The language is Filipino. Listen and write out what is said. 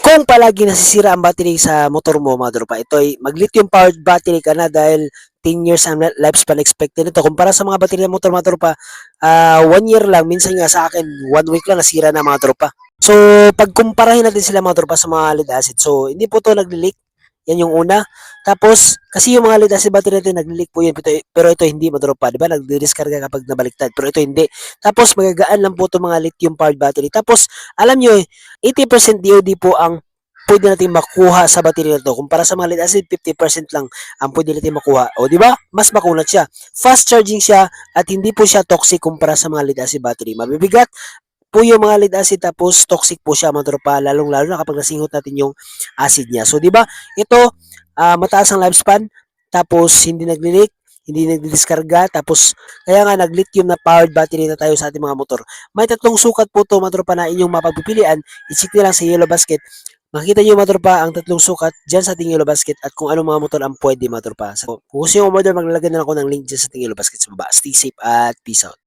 Kung palagi nasisira ang battery sa motor mo mga tropa, ito ay mag-lithium powered battery ka na dahil 10 years ang li- lifespan expected nito. Kumpara sa mga battery ng motor mga tropa, ah, one year lang, minsan nga sa akin, one week lang nasira na mga tropa. So, pagkumparahin natin sila mga tropa sa mga lead acid. So, hindi po to nagli-leak. Yan yung una. Tapos, kasi yung mga lead acid battery natin, nagli-leak po yun. Pero, ito hindi mga tropa. Di ba? Nagdi-discarga kapag nabaliktad. Pero ito hindi. Tapos, magagaan lang po itong mga lithium powered battery. Tapos, alam nyo, eh, 80% DOD po ang pwede natin makuha sa battery na to. Kumpara sa mga lead acid, 50% lang ang pwede natin makuha. O, di ba? Mas makunat siya. Fast charging siya at hindi po siya toxic kumpara sa mga lead acid battery. Mabibigat po yung mga lead acid tapos toxic po siya mga tropa lalong lalo na kapag nasinghot natin yung acid niya. So, di ba? Ito, ah, mataas ang lifespan tapos hindi nagli-leak hindi nagdidiskarga tapos kaya nga nag-lithium na powered battery na tayo sa ating mga motor. May tatlong sukat po to mga na inyong mapagpipilian. I-check lang sa yellow basket Makita nyo mga tropa ang tatlong sukat dyan sa ating yellow basket at kung anong mga motor ang pwede mga tropa. So, kung gusto nyo umorder, maglalagay na ako ng link dyan sa ating yellow basket sa baba. Stay safe at peace out.